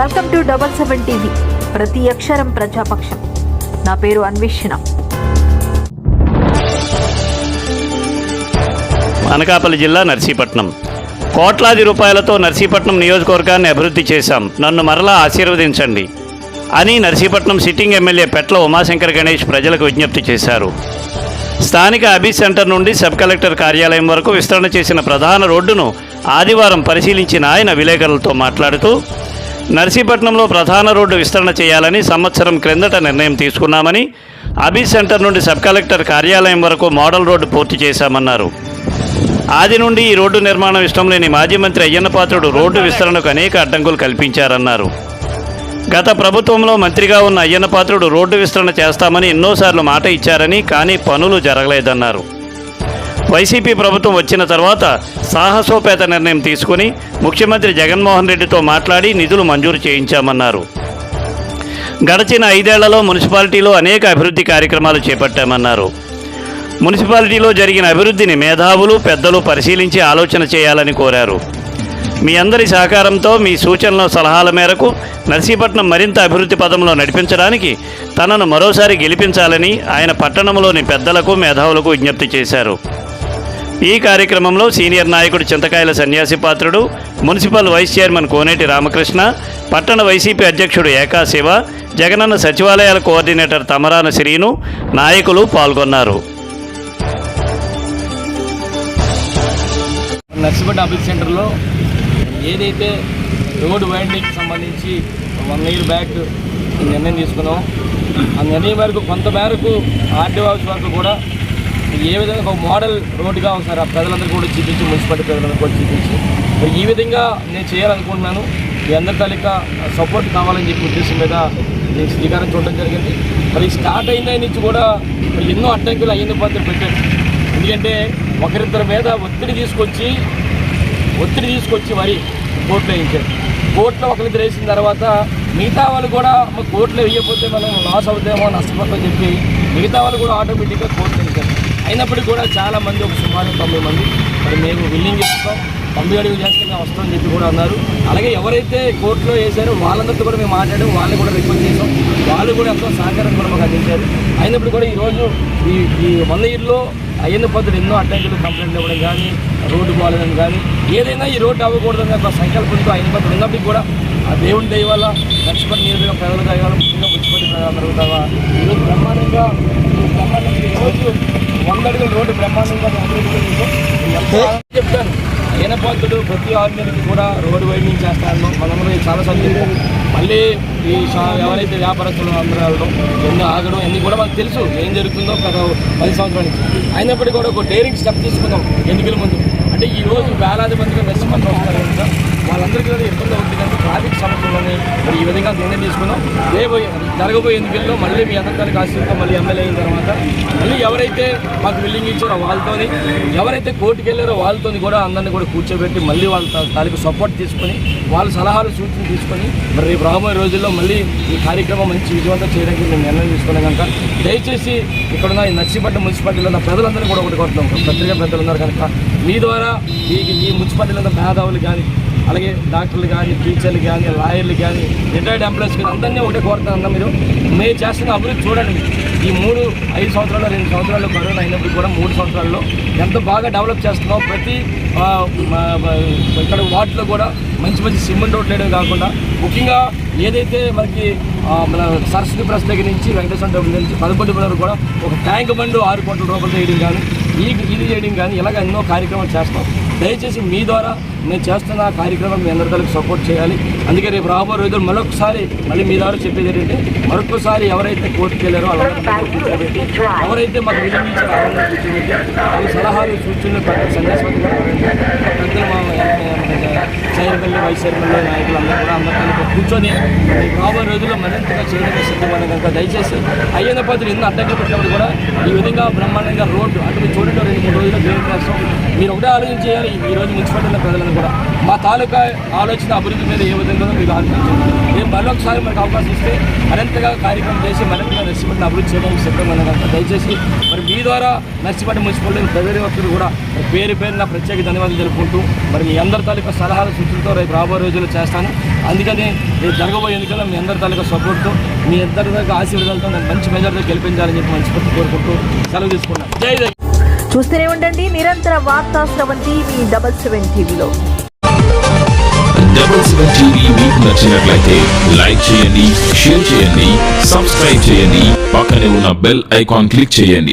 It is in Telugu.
Welcome to double seven TV. ప్రతి అక్షరం ప్రజాపక్షం. నా పేరు అన్వేషణ. అనకాపల్లి జిల్లా నర్సీపట్నం. కోట్లాది రూపాయలతో నర్సీపట్నం నియోజకవర్గాన్ని అభివృద్ధి చేశాం. నన్ను మరలా ఆశీర్వదించండి. అని నర్సీపట్నం సిట్టింగ్ ఎమ్మెల్యే పెట్ల ఉమాశంకర్ గణేష్ ప్రజలకు విజ్ఞప్తి చేశారు. స్థానిక అబీ సెంటర్ నుండి సబ్ కలెక్టర్ కార్యాలయం వరకు విస్తరణ చేసిన ప్రధాన రోడ్డును ఆదివారం పరిశీలించిన ఆయన విలేకరులతో మాట్లాడుతూ నర్సీపట్నంలో ప్రధాన రోడ్డు విస్తరణ చేయాలని సంవత్సరం క్రిందట నిర్ణయం తీసుకున్నామని అబీ సెంటర్ నుండి సబ్ కలెక్టర్ కార్యాలయం వరకు మోడల్ రోడ్డు పూర్తి చేశామన్నారు. ఆది నుండి ఈ రోడ్డు నిర్మాణం ఇష్టం లేని మాజీ మంత్రి అయ్యన్నపాత్రుడు రోడ్డు విస్తరణకు అనేక అడ్డంకులు కల్పించారన్నారు. గత ప్రభుత్వంలో మంత్రిగా ఉన్న అయ్యన్నపాత్రుడు రోడ్డు విస్తరణ చేస్తామని ఎన్నోసార్లు మాట ఇచ్చారని కానీ పనులు జరగలేదన్నారు. వైసీపీ ప్రభుత్వం వచ్చిన తర్వాత సాహసోపేత నిర్ణయం తీసుకుని ముఖ్యమంత్రి జగన్మోహన్ రెడ్డితో మాట్లాడి నిధులు మంజూరు చేయించామన్నారు. గడిచిన ఐదేళ్ళలో మున్సిపాలిటీలో అనేక అభివృద్ధి కార్యక్రమాలు చేపట్టామన్నారు. మున్సిపాలిటీలో జరిగిన అభివృద్ధిని మేధావులు పెద్దలు పరిశీలించి ఆలోచన చేయాలని కోరారు. మీ అందరి సహకారంతో మీ సూచనల సలహాల మేరకు నర్సీపట్నం మరింత అభివృద్ధి పదంలో నడిపించడానికి తనను మరోసారి గెలిపించాలని ఆయన పట్టణంలోని పెద్దలకు మేధావులకు విజ్ఞప్తి చేశారు. ఈ కార్యక్రమంలో సీనియర్ నాయకుడు Chintakayala Sanyasi Patrudu municipal vice chairman Koneti Ramakrishna పట్టణ వైసీపీ అధ్యక్షుడు ఏకా శివ జగనన్న సచివాలయాల కోఆర్డినేటర్ తమరాన శ్రీను నాయకులు పాల్గొన్నారు. నర్సిపేట అభివృద్ధి సెంటర్లో ఏదైతే రోడ్ వైండింగ్కి సంబంధించి వన్ ఇయర్ బ్యాక్ నిర్ణయం తీసుకున్నాం. ఆ నిర్ణయం వరకు కొంత మేరకు ఆర్డీఓ ఆఫీస్ వరకు కూడా ఏ విధంగా ఒక మోడల్ రోడ్డుగా ఒకసారి ఆ ప్రజలందరూ కూడా చూపించి మున్సిపాలిటీ ప్రజలందరూ కూడా చూపించి. మరి ఈ విధంగా నేను చేయాలనుకుంటున్నాను. మీ అందరి తాలూకా సపోర్ట్ కావాలని చెప్పి ఉద్దేశం మీద నేను శ్రీకారం చూడడం జరిగింది. మరి స్టార్ట్ అయిన నుంచి కూడా ఎన్నో అడ్డంకులు అయ్యింది పద్ధతి పెట్టారు. ఎందుకంటే ఒకరిద్దరి మీద ఒత్తిడి తీసుకొచ్చి ఒత్తిడి తీసుకొచ్చి మరి కోర్టులో వేయించారు. కోర్టులో ఒకరిద్దరు వేసిన తర్వాత మిగతా వాళ్ళు కూడా మా కోర్టులో వేయకపోతే మనం లాస్ అవుతామో నష్టపోతామని చెప్పి మిగతా వాళ్ళు కూడా ఆటోమేటిక్గా కోర్టులో వేయించారు అయినప్పటికీ కూడా చాలా మంది ఒక సుమారు తొంభై మంది. మరి మేము విల్లింగ్ చేస్తాం తొంభై అడుగు చేస్తున్నా వస్తామని చెప్పి కూడా అన్నారు. అలాగే ఎవరైతే కోర్టులో వేశారో వాళ్ళందరితో కూడా మేము మాట్లాడాం. వాళ్ళని కూడా రిక్వెస్ట్ చేసాం వాళ్ళు కూడా ఎంతో సహకారం కూడా మాకు అందించారు. అయినప్పుడు కూడా ఈరోజు ఈ ఈ వంద ఇయర్లో అయిన పద్ధతులు ఎన్నో అడ్డంకులు కంప్లైంట్ ఇవ్వడం కానీ రోడ్డు బాగాలేదని కానీ ఏదైనా ఈ రోడ్డు అవ్వకూడదని ఒక సంకల్పంతో అయిన పద్ధతులు ఉన్నప్పటికీ కూడా ఆ దేవుని దయ వల్ల లక్ష్మణ్ నియోజక ప్రజల దయ వల్ల ముఖ్యంగా మున్సిపల్టీ ప్రజలందరూ కూడా ఈరోజు బ్రహ్మాండంగా బ్రహ్మాండంగా ఈరోజు అడుగుల రోడ్డు బ్రహ్మాండంగా. ఎంతో చెప్తాను అయిన పద్ధతుడు ప్రతి ఆరు నెలలకి కూడా రోడ్డు వైండింగ్ చేస్తాను. మనందరూ చాలా సంతోషం. మళ్ళీ ఈ ఎవరైతే వ్యాపారస్తులు అందరూ వెళ్ళడం ఎన్ని ఆగడం ఎన్ని కూడా మనకు తెలుసు ఏం జరుగుతుందో గత పది సంవత్సరాల నుంచి. అయినప్పటికీ కూడా ఒక డేరింగ్ స్టెప్ తీసుకుందాం ఎన్నికల ముందు. అంటే ఈ రోజు వేలాది మందిగా వెస్ట్మెంట్ వస్తారు కనుక వాళ్ళందరికీ కూడా ఇబ్బంది అవుతుంది ట్రాఫిక్ సమస్యలని మరి ఈ విధంగా నిర్ణయం తీసుకున్నాం. రేపు జరగబోయే ఎన్నికల్లో మళ్ళీ మీ అందరికీ ఆశీర్వాదం మళ్ళీ ఎమ్మెల్యే అయిన తర్వాత మళ్ళీ ఎవరైతే మాకు బిల్డింగ్ ఇచ్చారో వాళ్ళతోని ఎవరైతే కోర్టుకు వెళ్ళారో వాళ్ళతోని కూడా అందరినీ కూడా కూర్చోబెట్టి మళ్ళీ వాళ్ళ తా- తాలూకు సపోర్ట్ తీసుకొని వాళ్ళ సలహాలు సూచనలు తీసుకొని మరి రేపు రాబోయే రోజుల్లో మళ్ళీ ఈ కార్యక్రమం మంచి విజయవంతం చేయడానికి మేము నిర్ణయం తీసుకున్నాం కనుక దయచేసి ఇక్కడున్న ఈ నర్సీపట్నం మున్సిపాలిటీలో ఉన్న ప్రజలందరినీ కూడా ఒకటి కొడుతున్నాం పత్రికా పెద్దలు ఉన్నారు కనుక మీ ద్వారా ఈ ఈ మున్సిపాలిటీలో ఉన్న మేధావులు కానీ అలాగే డాక్టర్లు కానీ టీచర్లు కానీ లాయర్లు కానీ రిటైర్డ్ ఎంప్లాయీస్ కానీ అందరినీ ఒకటే కోరుతానన్నా మీరు. మేము చేస్తున్న అభివృద్ధి చూడండి. ఈ మూడు ఐదు సంవత్సరాలు రెండు సంవత్సరాలు కరోనా అయినప్పుడు కూడా మూడు సంవత్సరాల్లో ఎంత బాగా డెవలప్ చేస్తున్నాం ప్రతి ఇక్కడ వార్డులో కూడా మంచి మంచి సిమెంట్ రోడ్లు వేయడం కాకుండా ముఖ్యంగా ఏదైతే మనకి మన సరస్వతి ప్రెస్ దగ్గర నుంచి వెంకటేశ్వర డబ్బుల నుంచి పదకొండు వరకు కూడా ఒక ట్యాంక్ బండు ఆరు కోట్ల రూపాయలు వేయడం కానీ ఈ ఇది చేయడం కానీ ఇలాగ ఎన్నో కార్యక్రమాలు చేస్తాం దయచేసి మీ ద్వారా నేను చేస్తున్న ఆ కార్యక్రమం మీ అందరికీ సపోర్ట్ చేయాలి. అందుకే రేపు రాబోయే రోజులు మరొకసారి మళ్ళీ మీ ద్వారా చెప్పేది ఏంటంటే మరొకసారి ఎవరైతే కోర్టుకు వెళ్ళారో వాళ్ళందరినీ ఎవరైతే మాకు వినియోగించారో సలహాలు సూచనలు పెద్ద పెద్దలు మా చైర్మన్ వైస్ చైర్మన్ నాయకులు అందరూ కూడా అందరికీ కూర్చొని రేపు రాబోయే రోజుల్లో మరింతగా చేయడానికి సిద్ధమైన కనుక దయచేసి అయ్యన్న పద్ధతులు ఎన్ని అడ్డంకులు పెట్టినప్పుడు కూడా ఈ విధంగా బ్రహ్మాండంగా రోడ్డు అటు చూడటం రెండు మూడు రోజులు గ్రేట్ రాష్ట్రం మీరు ఒకటే ఆలోచన చేయాలి ఈ రోజు మున్సిపాలిటీల ప్రజలను కూడా మా తాలూకా ఆలోచన అభివృద్ధి మీద ఏ విధంగా మీకు మీరు ఆలోచించండి. మేము మరొకసారి మనకు అవకాశం ఇస్తే మరింతగా కార్యక్రమం చేసి మరింతగా నర్సిపట్టిని అభివృద్ధి చేయడానికి సిద్ధంగా కనుక దయచేసి మరి మీ ద్వారా నర్సిపట్నం మున్సిపాలిటీ ప్రజలు వ్యక్తులు కూడా పేరు పేరున ప్రత్యేక ధన్యవాదాలు తెలుపుకుంటూ మరి మీ అందరి తాలూకా సలహాల సూచనలతో రేపు రాబోయే రోజుల్లో చేస్తాను. అందుకని రేపు జరగబోయే ఎన్నికల్లో మీ అందరి తాలూకా సపోర్ట్తో మీ అందరి దాకా ఆశీర్వాదాలతో నేను మంచి మెజార్టీతో గెలిపించాలని చెప్పి మనస్ఫూర్తి కోరుకుంటూ సెలవు తీసుకున్నాను. జై జై. చూస్తూనే ఉండండి. నిరంతర వార్తా స్రవంతి మీ డబల్ సెవెన్ టీవీలో. డబల్ సెవెన్ టీవీ మీకు నచ్చినట్లయితే లైక్ చేయండి షేర్ చేయండి సబ్స్క్రైబ్ చేయండి. పక్కనే ఉన్న బెల్ ఐకాన్ క్లిక్ చేయండి.